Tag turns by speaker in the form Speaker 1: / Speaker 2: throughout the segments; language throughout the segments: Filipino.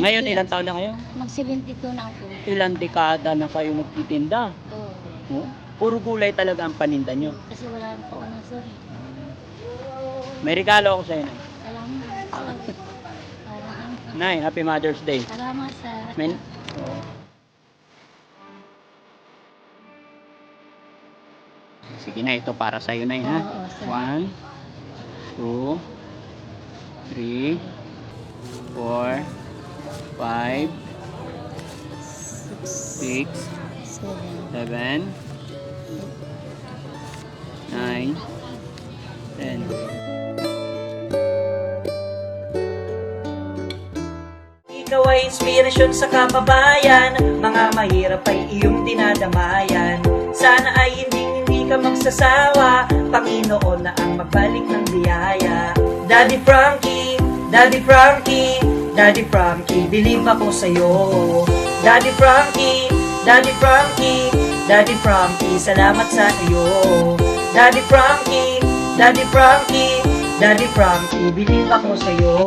Speaker 1: Ngayon, ilang taon na kayo?
Speaker 2: Mag-72 na ako.
Speaker 1: Ilang dekada na kayo nagtitinda?
Speaker 2: Oo.
Speaker 1: Oh, puro gulay talaga ang paninda nyo.
Speaker 2: Kasi wala rin po ano, sir.
Speaker 1: May regalo ako sa'yo, Nay.
Speaker 2: Salamat, sir. Salamat.
Speaker 1: Nay, Happy Mother's Day.
Speaker 2: Salamat, sir.
Speaker 1: May... Sige na, ito para sa'yo, Nay, ha?
Speaker 2: Oo, sir.
Speaker 1: One, two, three, four, five, six,
Speaker 2: Seven.
Speaker 1: nine, ten.
Speaker 3: Ikaw ay inspirasyon sa kababayan Mga mahirap ay iyong dinadamayan Sana ay hindi hindi ka magsasawa Panginoon na ang magbalik ng biyaya Daddy Frankie, Daddy Frankie Daddy Frankie, believe ako sa'yo. Daddy Frankie, Daddy Frankie Daddy Frankie, salamat sa iyo. Daddy Frankie, Daddy Frankie Daddy Frankie, believe ako sa'yo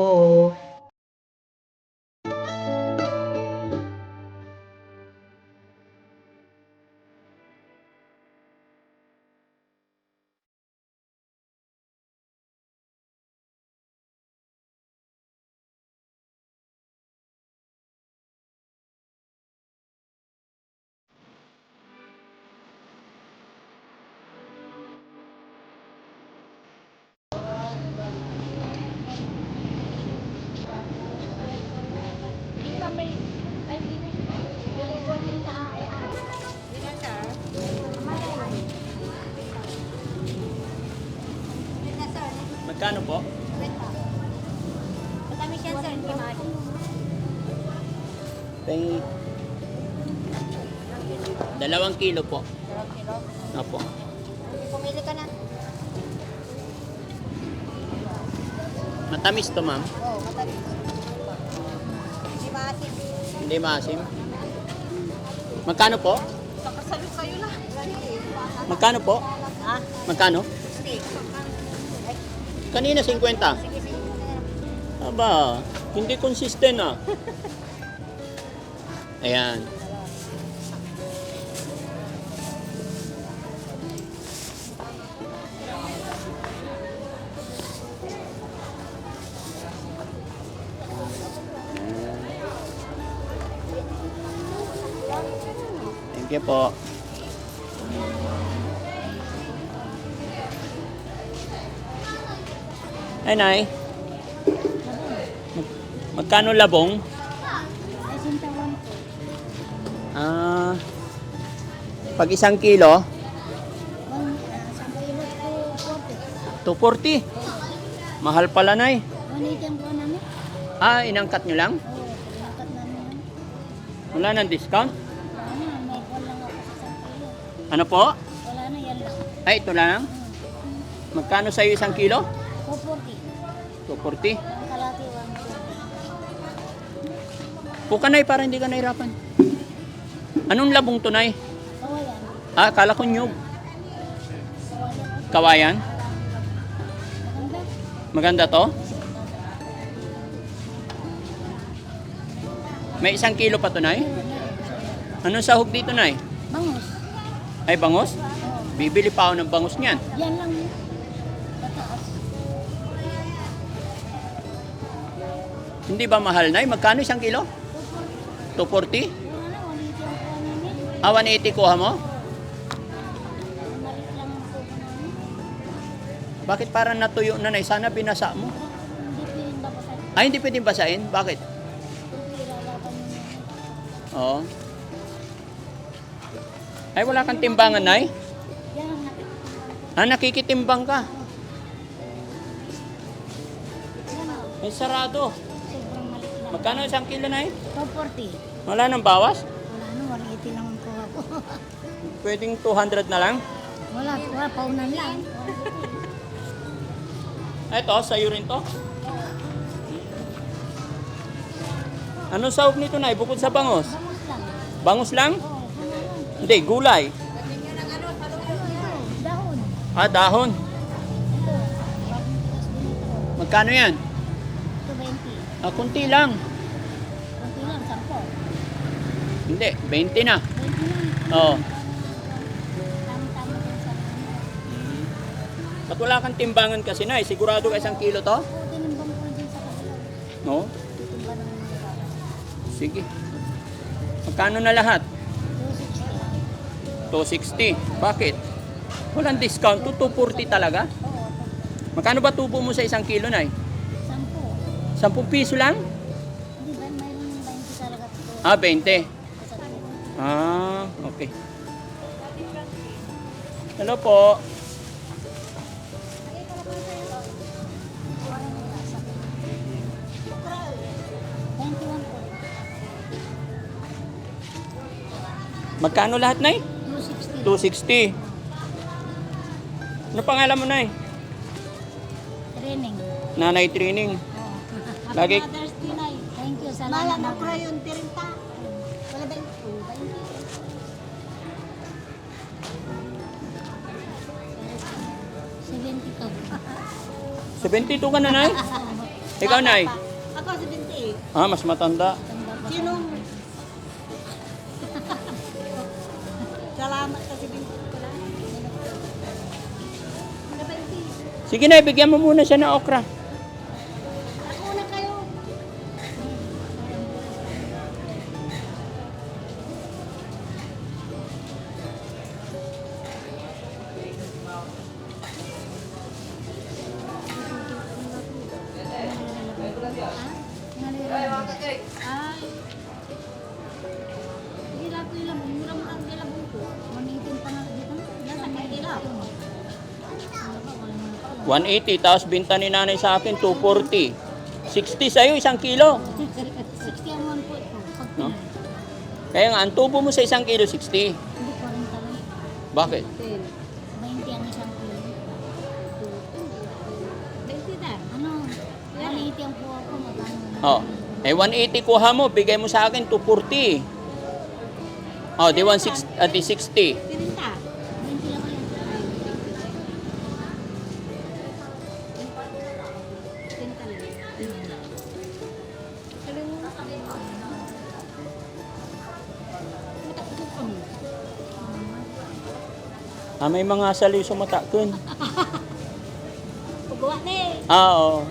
Speaker 1: Magkano po?
Speaker 2: Matamis yan, sir. Hindi.
Speaker 1: Pay... Dalawang kilo po.
Speaker 2: Dalawang kilo.
Speaker 1: Opo.
Speaker 2: Pumili ka na.
Speaker 1: Matamis to, ma'am.
Speaker 2: Oo, matamis. Hindi maasin.
Speaker 1: Hindi maasim. Magkano po?
Speaker 2: Kakasalo kayo na.
Speaker 1: Magkano po?
Speaker 2: Ha?
Speaker 1: Magkano? Kanina 50.
Speaker 2: Sige, sige.
Speaker 1: Aba, hindi consistent ah. Ayan. Thank you po. Ay, Nay. Mag- magkano labong?
Speaker 2: Ay, sintawan ko.
Speaker 1: Ah, pag isang kilo,
Speaker 2: One, ah, isang kilo po, 40.
Speaker 1: 240. Mahal pala, Nay.
Speaker 2: 180 ang buwan namin.
Speaker 1: Ah, inangkat nyo lang?
Speaker 2: Oo, namin.
Speaker 1: Wala nang discount?
Speaker 2: Wala na, may buwan lang ako sa isang kilo.
Speaker 1: Ano po?
Speaker 2: Wala na, yan lang.
Speaker 1: Ay, ito lang. Magkano sa'yo isang kilo?
Speaker 2: 240.
Speaker 1: 240.
Speaker 2: Ang kalati, 140.
Speaker 1: Puka, Nay, para hindi ka nahirapan. Anong labong to, Nay?
Speaker 2: Kawayan.
Speaker 1: Ah, kala ko nyug.
Speaker 2: Kawayan. Maganda.
Speaker 1: To? May isang kilo pa to, Nay? Anong sahog dito, Nay?
Speaker 2: Bangus.
Speaker 1: Ay, bangos?
Speaker 2: Oo.
Speaker 1: Bibili pa ako ng bangos niyan.
Speaker 2: Yan lang.
Speaker 1: Hindi ba mahal, Nay? Magkano isang kilo? 240?
Speaker 2: Wala na, 180 ang buwan namin.
Speaker 1: Ah, 180 kuha mo? Bakit parang natuyo na, Nay? Sana binasa mo. Ay, hindi pwedeng basahin? Bakit? Oo. Ay, wala kang timbangan, Nay? Ah, nakikitimbang ka. Ay, sarado. Magkano isang kilo, Nay?
Speaker 2: 240.
Speaker 1: Wala nang bawas?
Speaker 2: Wala na, 180 lang ang kuha ko.
Speaker 1: Pwedeng 200 na lang?
Speaker 2: Wala, wala, paunan lang.
Speaker 1: Ito, sa'yo rin to. Anong sahog nito, Nay? Bukod sa bangos?
Speaker 2: Bangus lang.
Speaker 1: Bangus lang?
Speaker 2: Oo, ano.
Speaker 1: Hindi, gulay.
Speaker 2: Ano ito? Dahon.
Speaker 1: Ah, dahon.
Speaker 2: Ito.
Speaker 1: Magkano yan?
Speaker 2: Ito 20.
Speaker 1: Ah, kunti lang.
Speaker 2: Kunti
Speaker 1: Hindi, 20 na.
Speaker 2: 20 lang.
Speaker 1: Oo.
Speaker 2: Tama-tama din sa ano.
Speaker 1: Ba't wala kang timbangan kasi na Sigurado ka isang kilo to?
Speaker 2: Oo, tinimbang ko din sa kabila.
Speaker 1: No?
Speaker 2: Titimba naman ng baba.
Speaker 1: Sige. Magkano na lahat?
Speaker 2: 260.
Speaker 1: 260. Bakit? Walang discount to 240 talaga?
Speaker 2: Oo,
Speaker 1: Magkano ba tubo mo sa isang kilo na
Speaker 2: 10.
Speaker 1: 10 piso lang?
Speaker 2: Hindi ba, mayroon yung 20 talaga. to.
Speaker 1: Ah, 20.
Speaker 2: Sa tubo.
Speaker 1: Ah, okay. Hello po.
Speaker 2: Po.
Speaker 1: Magkano lahat, Nay?
Speaker 2: 260.
Speaker 1: 260. Ano pangalan mo, Nay?
Speaker 2: Training.
Speaker 1: Nanay Training. Lagi-
Speaker 2: Mother's Day. Thank you. Salamat na po. yun, 30. Wala ba yung 72.
Speaker 1: 72 ka na, Nay? Ikaw, Nay?
Speaker 2: Ako 78.
Speaker 1: Ah, mas matanda.
Speaker 2: Sino? Salamat kasi binti ko lang.
Speaker 1: Sige na, bigyan mo muna siya ng okra. 180, tapos binta ni nanay sa akin, 240. 60 sa'yo, isang kilo.
Speaker 2: 60 ang one po
Speaker 1: No? Kaya nga, ang tubo mo sa isang kilo, 60.
Speaker 2: Hindi, 40 lang.
Speaker 1: Bakit?
Speaker 2: 20 ang isang kilo. 20 na? Ano? 180 ang kuha ko.
Speaker 1: Oh. Eh, 180 kuha mo, bigay mo sa akin, 240. Oh, di 160, ah, di 60.
Speaker 2: 20
Speaker 1: Ah, may mga saliw sumatakon.
Speaker 2: Pagawa na eh.
Speaker 1: Ah, oo.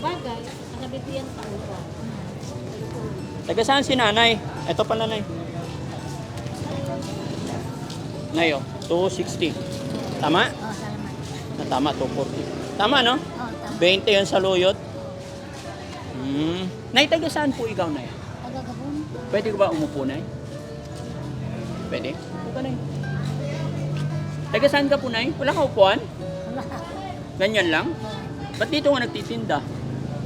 Speaker 2: Bagay, kasabit ko yan tao ko.
Speaker 1: Taga saan si nanay? Ito pa nanay. Nay, oh, 260. Tama?
Speaker 2: Oh, salamat.
Speaker 1: Na tama, 240. Tama, no?
Speaker 2: Oh, tama.
Speaker 1: 20 yun sa luyot. Hmm. Nay, taga saan po ikaw, Nay?
Speaker 2: Tagagabon.
Speaker 1: Pwede ko ba umupo, Nay? Pwede? Upo ka, Nay. Taga saan ka po, Nay? Wala ka upuan?
Speaker 2: Wala.
Speaker 1: Ganyan lang? Ba't dito ka nagtitinda?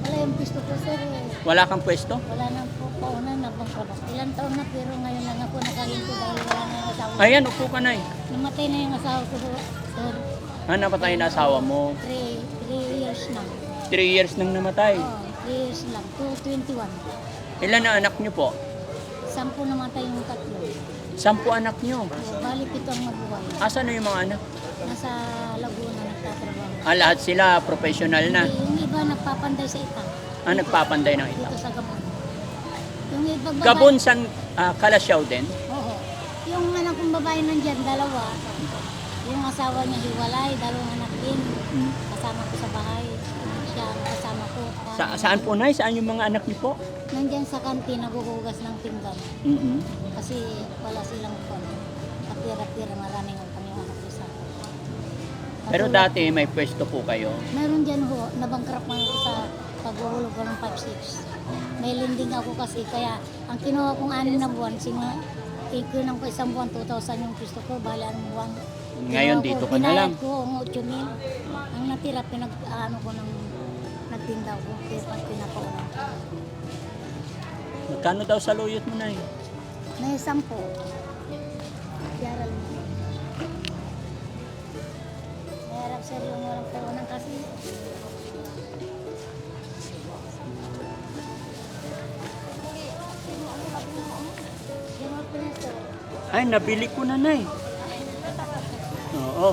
Speaker 2: Wala yung pisto ko, sir. eh.
Speaker 1: Wala kang pwesto?
Speaker 2: Wala nang po paunan na trabaho. Ilang taon na pero ngayon lang ako nakahinto dahil wala na yung asawa.
Speaker 1: Ayan, upo ka, Nay.
Speaker 2: Namatay na yung asawa ko, sir.
Speaker 1: Ah, napatay na asawa mo.
Speaker 2: Three, three years na.
Speaker 1: 3 years nang namatay.
Speaker 2: Oh, three years lang. 221.
Speaker 1: Ilan na anak niyo po?
Speaker 2: Sampu namatay yung tatlo.
Speaker 1: Sampu anak niyo.
Speaker 2: So, bali pito ang mabuhay.
Speaker 1: Asan na yung mga anak?
Speaker 2: Nasa Laguna nagtatrabaho.
Speaker 1: Ah, lahat sila professional na.
Speaker 2: Yung iba nagpapanday sa itang
Speaker 1: Ah, nagpapanday ng
Speaker 2: dito
Speaker 1: ita.
Speaker 2: sa Gabon. Yung iba babae.
Speaker 1: Gabon, San ah, Kalasyaw din?
Speaker 2: Oo. Yung anak kong babae nandyan, dalawa. Yung asawa niya hiwalay, dalawang anak din. Kasama ko sa bahay. Siya ang kasama ko.
Speaker 1: Sa, saan po, Nay? Saan yung mga anak niyo po?
Speaker 2: Nandyan sa kantin, naguhugas ng pinggan.
Speaker 1: mm
Speaker 2: Kasi wala silang kon. Kapira-pira, maraming ang kanyang anak isa.
Speaker 1: Pero
Speaker 2: Katulad-
Speaker 1: dati may pwesto po kayo.
Speaker 2: Meron dyan ho, nabangkrap man ako sa paghuhulog ko ng 5-6. May lending ako kasi, kaya ang kinuha kong anim na buwan, sima, ikinang ko isang buwan, 2,000 yung gusto ko, bali anong buwan.
Speaker 1: Ngayon dito ka na lang.
Speaker 2: ko ang 8 mil. Ang natira, pinag, ano ko ng, nagtinda ko, kaya pag pinapaulan.
Speaker 1: Magkano daw sa luyot mo, Nay?
Speaker 2: May sampo. Yaral mo. Mayarap sir yung walang paunan kasi.
Speaker 1: Ay, nabili ko na, Nay. Oo.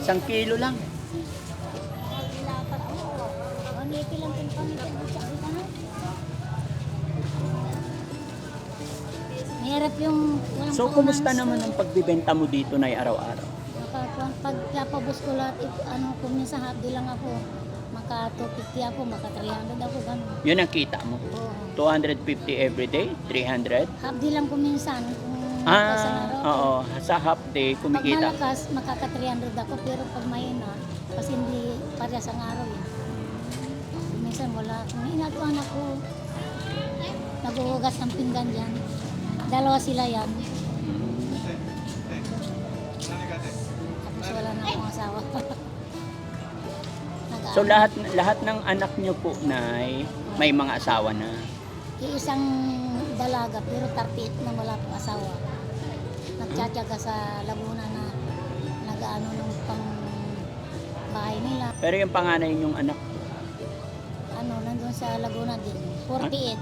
Speaker 1: Isang kilo lang.
Speaker 2: Ilapat mo. 180 lang pinapamitin ko sa. Mahirap yung walang
Speaker 1: So, kumusta naman ang pagbibenta mo dito na araw-araw?
Speaker 2: Maka- Pag kapabos ko lahat, it- ano, kung minsan day lang ako, maka 250 ako, maka 300 ako, gano'n.
Speaker 1: Yun ang kita mo.
Speaker 2: Oo.
Speaker 1: 250 every day? 300?
Speaker 2: Half day lang kung minsan,
Speaker 1: Ah, oo. Sa half day,
Speaker 2: Pag
Speaker 1: kumikita.
Speaker 2: malakas, makaka 300 ako, pero pag mahina, kasi hindi parehas ang araw eh. Minsan wala akong inatuan ako. Naghuhugas ng pinggan dyan. Dalawa sila yan. Tapos wala na akong asawa.
Speaker 1: So, lahat lahat ng anak nyo po, Nay, may mga asawa na.
Speaker 2: Iisang dalaga pero 38 na wala pang asawa. Nagtsatsaga sa Laguna na nag-ano ng pang bahay nila.
Speaker 1: Pero yung panganay yung anak,
Speaker 2: Ano, nandun sa Laguna din. 48.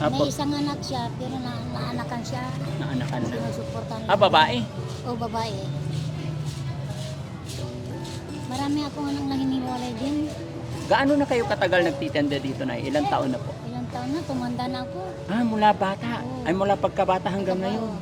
Speaker 1: ah,
Speaker 2: May
Speaker 1: po,
Speaker 2: isang anak siya pero na naanakan siya.
Speaker 1: na anakan na.
Speaker 2: Sinusuportan
Speaker 1: Ah, babae?
Speaker 2: O babae. Marami akong anak na hiniwalay din.
Speaker 1: Gaano na kayo katagal nagtitinda dito, Nay? Ilang taon na po?
Speaker 2: Ilang taon na, tumanda na ako.
Speaker 1: Ah, mula bata.
Speaker 2: Oo.
Speaker 1: Ay, mula pagkabata hanggang ngayon.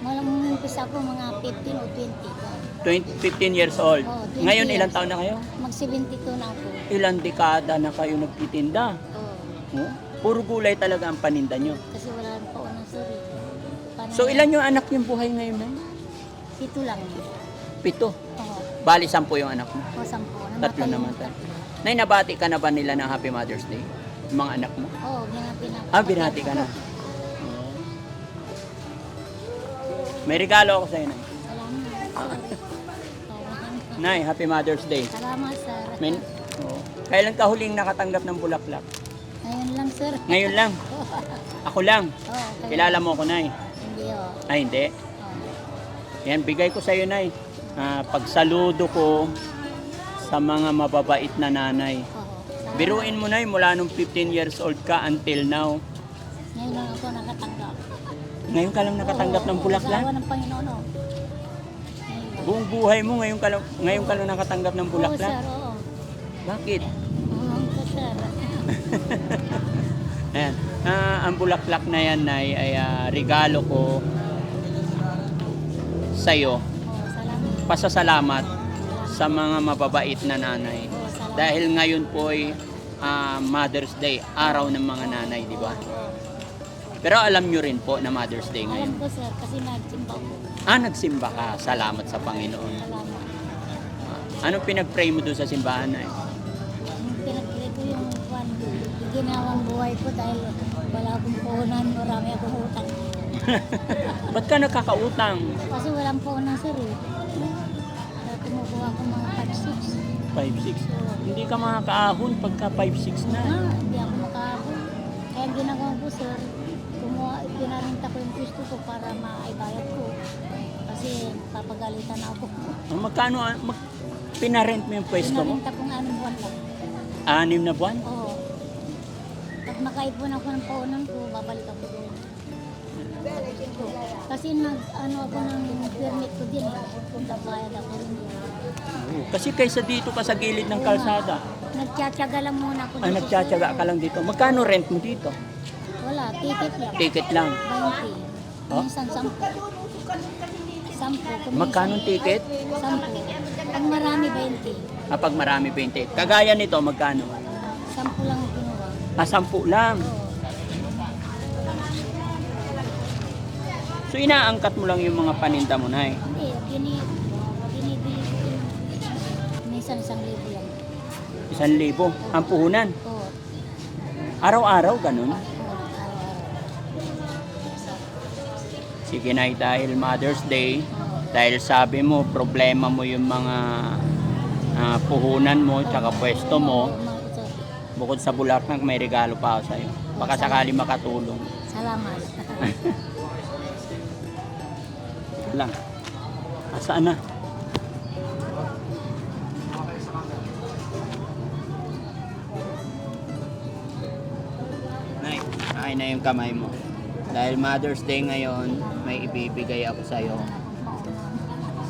Speaker 2: Malang umpisa ako mga 15 o 20.
Speaker 1: 20, 15 years old.
Speaker 2: Oo, 20
Speaker 1: Ngayon,
Speaker 2: years.
Speaker 1: ilang taon na kayo?
Speaker 2: Mag 72 na ako.
Speaker 1: Ilang dekada na kayo nagtitinda?
Speaker 2: Oo.
Speaker 1: Oh? Puro gulay talaga ang paninda nyo.
Speaker 2: Kasi wala pa unang suri. Paano
Speaker 1: So, ilan yung anak yung buhay ngayon, Nay?
Speaker 2: Pito lang.
Speaker 1: Pito.
Speaker 2: Oo.
Speaker 1: Bali, sampu yung anak mo.
Speaker 2: O sampo.
Speaker 1: Tatlo
Speaker 2: yung
Speaker 1: naman
Speaker 2: tatlo.
Speaker 1: Nay, nabati ka na ba nila ng Happy Mother's Day? Yung mga anak mo?
Speaker 2: Oo, binati na.
Speaker 1: Ah, binati ka na. May regalo ako sa'yo, Nay.
Speaker 2: Salamat.
Speaker 1: Nay, Happy Mother's Day.
Speaker 2: Salamat, sir.
Speaker 1: Men, oh. Kailan ka huling nakatanggap ng bulaklak?
Speaker 2: Ngayon lang, sir.
Speaker 1: Ngayon lang. Ako lang.
Speaker 2: Oo, kayo-
Speaker 1: Kilala mo ko, Nay.
Speaker 2: Hindi, oh.
Speaker 1: Ay, hindi.
Speaker 2: Oo.
Speaker 1: Yan, bigay ko sa'yo, Nay. Ah, pagsaludo ko sa mga mababait na nanay.
Speaker 2: Salamat.
Speaker 1: Biruin mo, Nay, mula nung 15 years old ka until now.
Speaker 2: Ngayon lang ako nakatanggap.
Speaker 1: Ngayon ka lang nakatanggap ng bulaklak?
Speaker 2: Sa awa ng Panginoon, oh.
Speaker 1: Buong buhay mo, ngayon ka lang, ngayon ka lang nakatanggap ng
Speaker 2: Oo,
Speaker 1: bulaklak?
Speaker 2: oo.
Speaker 1: Bakit?
Speaker 2: Oo, sir.
Speaker 1: Ayan. Ah, ang bulaklak na yan, Nay, ay ah, regalo ko sa'yo.
Speaker 2: Oo, salamat.
Speaker 1: Pasasalamat sa mga mababait na nanay.
Speaker 2: Oo, salamat.
Speaker 1: Dahil ngayon po ay ah, Mother's Day, araw ng mga nanay, di ba?
Speaker 2: Oo.
Speaker 1: Pero alam nyo rin po na Mother's Day
Speaker 2: Alam
Speaker 1: ngayon.
Speaker 2: ko, sir, kasi nagsimba ko.
Speaker 1: Ah, nagsimba ka. Salamat sa Panginoon.
Speaker 2: Salamat.
Speaker 1: Anong pinag-pray mo doon sa simbahan na
Speaker 2: Yung pinagpili ko yung kwan, yung ginawang buhay ko dahil wala akong puhunan, marami akong utang.
Speaker 1: Ba't ka nakakautang?
Speaker 2: Kasi walang puhunan, sir, eh. Kaya kumukuha ko mga 5-6.
Speaker 1: 5-6. Hindi ka makakaahon pagka 5-6 na.
Speaker 2: Ah, hindi ako makahapon. Kaya ang ginagawa ko, sir, pinarinta ko yung gusto ko para maibayad ko. Kasi papagalitan ako.
Speaker 1: Ah, Magkano, mag, pinarent mo yung pwesto mo?
Speaker 2: Pinarinta ko ng anong buwan lang.
Speaker 1: Anim na buwan?
Speaker 2: Oo. Pag makaipon ako ng puhunan ko, babalik ako doon. Kasi nag, ano ako ng permit ko din eh. Kung bayad ako rin.
Speaker 1: Kasi kaysa dito ka sa gilid ng kalsada.
Speaker 2: Nagtsatsaga lang muna ako
Speaker 1: Ah, nagtsatsaga ka lang dito. Magkano rent mo dito?
Speaker 2: Wala, ticket lang.
Speaker 1: Ticket lang.
Speaker 2: 20.
Speaker 1: Oh?
Speaker 2: Minsan 10. 10. Kung
Speaker 1: Magkano ticket?
Speaker 2: 10. Pag marami, 20.
Speaker 1: Ah, pag marami 20. Kagaya nito, magkano?
Speaker 2: 10 lang ang kinuha.
Speaker 1: Ah, 10 lang.
Speaker 2: Oo.
Speaker 1: So, inaangkat mo lang yung mga paninda mo na eh.
Speaker 2: Hindi, bini, binibili ko yung minsan isang libo lang.
Speaker 1: Isang libo. Ang puhunan.
Speaker 2: Oo.
Speaker 1: Araw-araw, ganun. Sige na, dahil Mother's Day, dahil sabi mo, problema mo yung mga ah, puhunan mo, tsaka pwesto mo, bukod sa bulaklak, may regalo pa ako sa'yo. Baka sakali makatulong.
Speaker 2: Salamat.
Speaker 1: lang. Asaan na? Nay, kain na yung kamay mo. Dahil Mother's Day ngayon, may ibibigay ako sa'yo.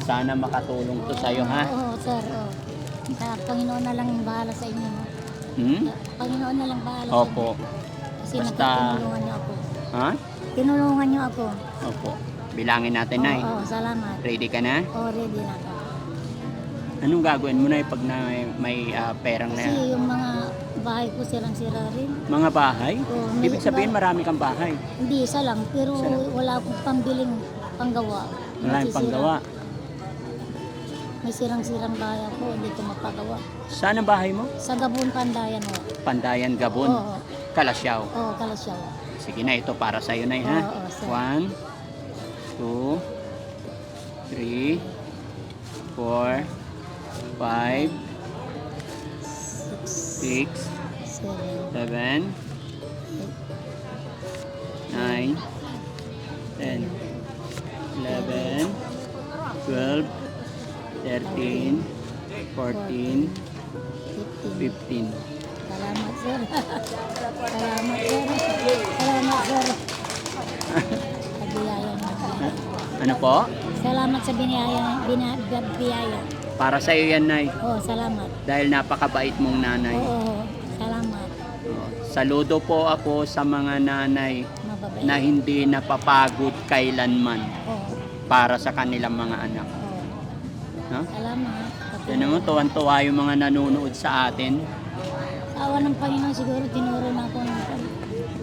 Speaker 1: Sana makatulong to sa'yo, ha?
Speaker 2: Oo, sir. Oo. Sa Panginoon na lang ang bahala sa inyo.
Speaker 1: Hmm?
Speaker 2: Panginoon na lang bahala sa inyo.
Speaker 1: Opo.
Speaker 2: Kasi
Speaker 1: Basta-
Speaker 2: nagtutulungan niyo ako.
Speaker 1: Ha?
Speaker 2: tinulungan niyo ako.
Speaker 1: Opo. Bilangin natin, Nay.
Speaker 2: Oo, oo, salamat.
Speaker 1: Ready ka na?
Speaker 2: Oo, ready na ako.
Speaker 1: Anong gagawin mo, Nay, pag na may ah, perang
Speaker 2: Kasi
Speaker 1: na
Speaker 2: yung mga bahay ko sirang-sira rin.
Speaker 1: mga bahay?
Speaker 2: Oo, may-
Speaker 1: Ibig sabihin, marami kang bahay.
Speaker 2: Hindi, isa lang. Pero
Speaker 1: Isa lang.
Speaker 2: wala akong pambiling panggawa.
Speaker 1: Wala yung
Speaker 2: Nasisira.
Speaker 1: panggawa.
Speaker 2: May sirang-sirang bahay ako, hindi ko mapagawa.
Speaker 1: Saan ang bahay mo?
Speaker 2: Sa Gabon, Pandayan ho.
Speaker 1: Pandayan, Gabon,
Speaker 2: Oo,
Speaker 1: Kalasyaw.
Speaker 2: oo, Kalasyaw.
Speaker 1: Sige na, ito para sa'yo, Nay, ha?
Speaker 2: Oo, oo, sir.
Speaker 1: One, two, three, four, five,
Speaker 2: Six, seven,
Speaker 1: nine, ten, eleven, twelve, thirteen, fourteen,
Speaker 2: fifteen. Salamat, sir. Salamat, sir. Salamat, sir.
Speaker 1: Ano po?
Speaker 2: Salamat sa biniyaya, bina,
Speaker 1: Para sa'yo yan, Nay.
Speaker 2: Oo, salamat.
Speaker 1: Dahil napakabait mong nanay.
Speaker 2: Oo, salamat.
Speaker 1: Saludo po ako sa mga nanay
Speaker 2: Mababait.
Speaker 1: na hindi napapagod kailanman
Speaker 2: Oo,
Speaker 1: para sa kanilang mga anak.
Speaker 2: oo.
Speaker 1: No?
Speaker 2: Salamat.
Speaker 1: Yan naman, tuwan-tuwa yung mga nanonood sa atin.
Speaker 2: Sa awa ng Panginoon siguro tinuro na ako ng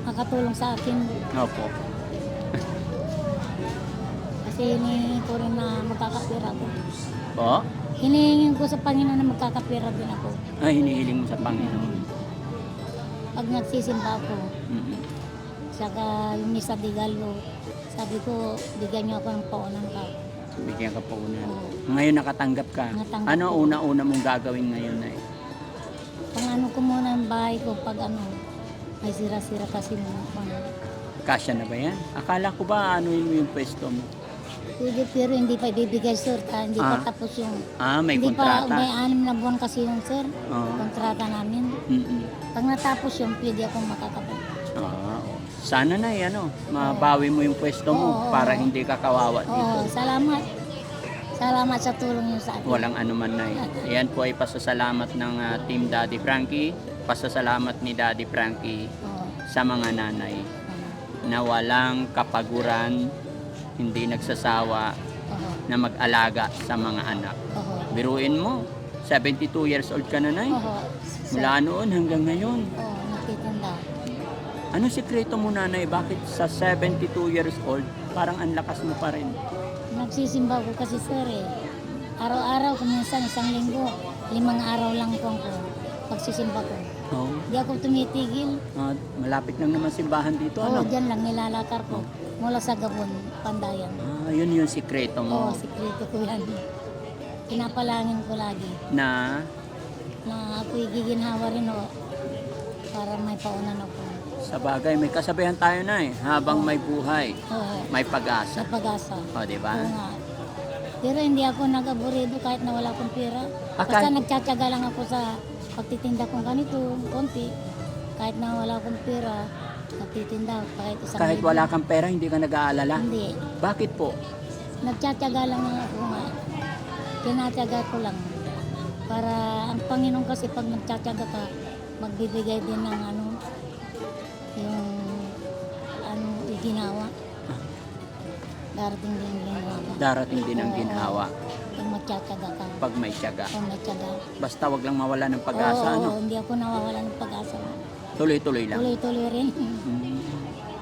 Speaker 2: makatulong sa akin
Speaker 1: Opo.
Speaker 2: kasi hinihingi ko rin na magkakapira ko.
Speaker 1: Po?
Speaker 2: Hinihingin ko sa Panginoon na magkakapira din ako.
Speaker 1: Ay, hinihiling mo sa Panginoon.
Speaker 2: Pag nagsisimba ako,
Speaker 1: Mm-mm.
Speaker 2: saka yung misa di galo, sabi ko, bigyan niyo ako ng paunan ka.
Speaker 1: Bigyan ka po una.
Speaker 2: Oo.
Speaker 1: Ngayon nakatanggap ka.
Speaker 2: Natanggap
Speaker 1: Ano
Speaker 2: ko.
Speaker 1: una-una mong gagawin ngayon na
Speaker 2: Pang ano ko muna ang bahay ko pag ano, may sira-sira kasi mo.
Speaker 1: Kasya na ba yan? Akala ko ba ano yung, yung pwesto mo?
Speaker 2: Pwede, pero hindi pa ibibigay sir, ta, hindi
Speaker 1: Ah.
Speaker 2: pa tapos yung,
Speaker 1: Ah, may
Speaker 2: hindi pa,
Speaker 1: kontrata.
Speaker 2: may anim na buwan kasi yung sir,
Speaker 1: Oo.
Speaker 2: kontrata namin.
Speaker 1: Mm-mm.
Speaker 2: Pag natapos yung pwede akong makakapag.
Speaker 1: Ah, oo. Sana na ano, mabawi mo yung pwesto mo
Speaker 2: Oo.
Speaker 1: para hindi ka kawawa
Speaker 2: Oo,
Speaker 1: dito.
Speaker 2: salamat. Salamat sa tulong niyo sa akin.
Speaker 1: Walang anuman na Yan po ay pasasalamat ng ah, Team Daddy Frankie. Pasasalamat ni Daddy Frankie
Speaker 2: Oo,
Speaker 1: sa mga nanay
Speaker 2: oo,
Speaker 1: na walang kapaguran, hindi nagsasawa
Speaker 2: oo,
Speaker 1: na mag-alaga sa mga anak.
Speaker 2: oo.
Speaker 1: Biruin mo, 72 years old ka na, Nay.
Speaker 2: Sir.
Speaker 1: Mula noon hanggang ngayon.
Speaker 2: Oo, nagtitinda.
Speaker 1: Ano sikreto mo, Nanay? Bakit sa 72 years old, parang ang lakas mo pa rin?
Speaker 2: Nagsisimba ko kasi sir eh. Araw-araw, kuminsan isang linggo, limang araw lang po ako pagsisimba ko.
Speaker 1: Oh,
Speaker 2: Hindi ako tumitigil.
Speaker 1: ah, malapit lang naman simbahan dito,
Speaker 2: Oo,
Speaker 1: ano?
Speaker 2: dyan lang nilalakar ko. Mula sa Gabon, Pandayan.
Speaker 1: Ah, yun yung sikreto
Speaker 2: Oo,
Speaker 1: mo.
Speaker 2: sikreto ko yan. Pinapalangin ko lagi
Speaker 1: Na,
Speaker 2: na ako'y giginhawa rin o para may paunan ako.
Speaker 1: sa bagay, may kasabihan tayo na eh. Habang may buhay,
Speaker 2: Oo,
Speaker 1: may
Speaker 2: sa
Speaker 1: pag-asa.
Speaker 2: pag-asa.
Speaker 1: O, di ba?
Speaker 2: Oo nga. Pero hindi ako nag-aburido kahit na wala akong pera.
Speaker 1: Ah,
Speaker 2: Basta
Speaker 1: kahit-
Speaker 2: nagtsatsaga lang ako sa pagtitinda kong ganito, konti. Kahit na wala akong pera, nagtitinda kahit isang
Speaker 1: Kahit
Speaker 2: libo.
Speaker 1: wala kang pera, hindi ka nag-aalala.
Speaker 2: Hindi.
Speaker 1: Bakit po?
Speaker 2: Nagtsatsaga lang ako nga. Tinatsaga ko lang. Para ang Panginoon kasi pag nagtsatsaga ka, magbibigay din ng ano, yung ano, iginawa. Darating din yung ginawa.
Speaker 1: Darating din ang
Speaker 2: Oo. Magtsatsaga ka.
Speaker 1: pag may tiyaga.
Speaker 2: Pag nagtsaga.
Speaker 1: Basta wag lang mawala ng pag-asa,
Speaker 2: Oo,
Speaker 1: ano?
Speaker 2: oo, hindi ako nawawala ng pag-asa.
Speaker 1: Tuloy-tuloy lang.
Speaker 2: Tuloy-tuloy rin.
Speaker 1: Mm.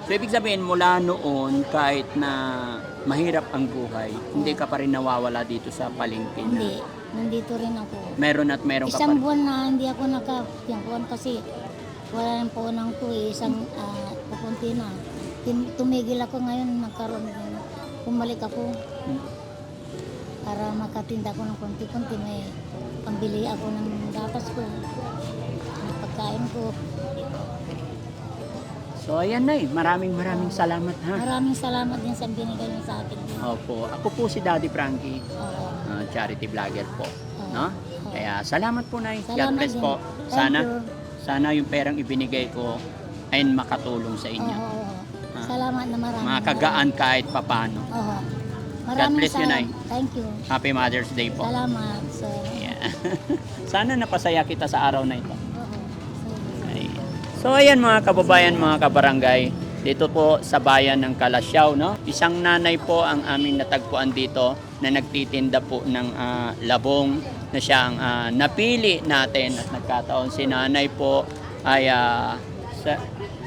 Speaker 1: So, ibig sabihin, mula noon, kahit na mahirap ang buhay, hindi ka pa rin nawawala dito sa palengke na
Speaker 2: hindi. Nandito rin ako.
Speaker 1: meron at meron ka pa
Speaker 2: Isang
Speaker 1: rin.
Speaker 2: buwan na hindi ako nakapiangkuhan kasi wala nang paunang to eh. Isang uh, pupunti na. Tumigil ako ngayon, nagkaroon din. Bumalik ako
Speaker 1: Mm.
Speaker 2: Para makatinda ko ng konti-konti. May pambili ako ng gatas ko. Ng pagkain ko.
Speaker 1: So, ayan na Maraming maraming salamat, ha?
Speaker 2: Maraming salamat din sa binigay niyo sa akin.
Speaker 1: Opo. Ako po si Daddy Frankie,
Speaker 2: Oo.
Speaker 1: uh, charity vlogger po.
Speaker 2: Oo.
Speaker 1: No?
Speaker 2: Oo.
Speaker 1: Kaya salamat po, Nay. God
Speaker 2: Salamat
Speaker 1: bless
Speaker 2: din.
Speaker 1: po.
Speaker 2: Thank
Speaker 1: Sana,
Speaker 2: you.
Speaker 1: sana yung perang ibinigay ko ay makatulong sa inyo.
Speaker 2: Oo, oo.
Speaker 1: Ah.
Speaker 2: Salamat na marami.
Speaker 1: Makagaan kahit papano.
Speaker 2: Oo. Maraming
Speaker 1: bless you, Nay.
Speaker 2: Thank you.
Speaker 1: Happy Mother's Day po.
Speaker 2: Salamat, sir.
Speaker 1: Yeah. Sana napasaya kita sa araw na ito.
Speaker 2: Oo.
Speaker 1: So ayan mga kababayan, mga kabarangay, dito po sa bayan ng Kalasyaw. No? Isang nanay po ang aming natagpuan dito na nagtitinda po ng ah, labong na siyang ah, napili natin at nagkataon si nanay po ay ah, sa,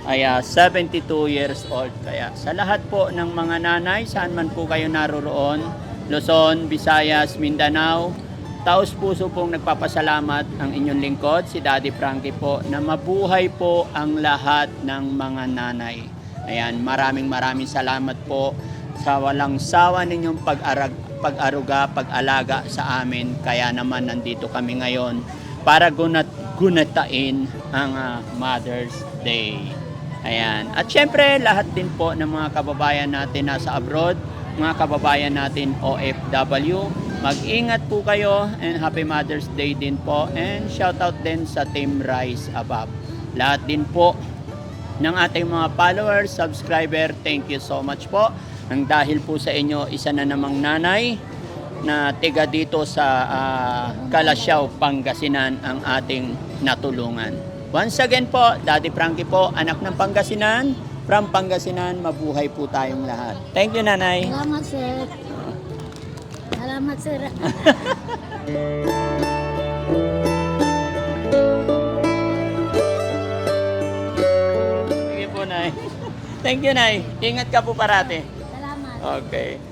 Speaker 1: ay ah, 72 years old. Kaya sa lahat po ng mga nanay, saan man po kayo naroroon, Luzon, Visayas, Mindanao, taos puso pong nagpapasalamat ang inyong lingkod, si Daddy Frankie po, na mabuhay po ang lahat ng mga nanay. Ayan, maraming maraming salamat po sa walang sawa ninyong pag-arag, pag-aruga, pag-alaga sa amin. Kaya naman nandito kami ngayon para gunat gunatain ang ah, Mother's Day. Ayan. At syempre, lahat din po ng mga kababayan natin nasa abroad, mga kababayan natin OFW, mag-ingat po kayo and Happy Mother's Day din po. And shout out din sa Team Rise Above. Lahat din po ng ating mga followers, subscriber, thank you so much po. Nang dahil po sa inyo, isa na namang nanay na tiga dito sa ah, Kalasyaw, Pangasinan ang ating natulungan. Once again po, Daddy Frankie po, anak ng Pangasinan, from Pangasinan, mabuhay po tayong lahat. Thank you, nanay.
Speaker 2: Salamat, sir. Salamat, sir.
Speaker 1: Sige po, nay. Thank you, nay. Ingat ka po parate.
Speaker 2: Salamat.
Speaker 1: Okay.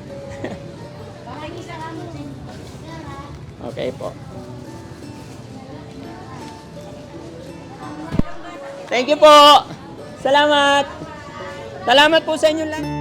Speaker 1: Okay po. Thank you po. Salamat. Salamat po sa inyo lang.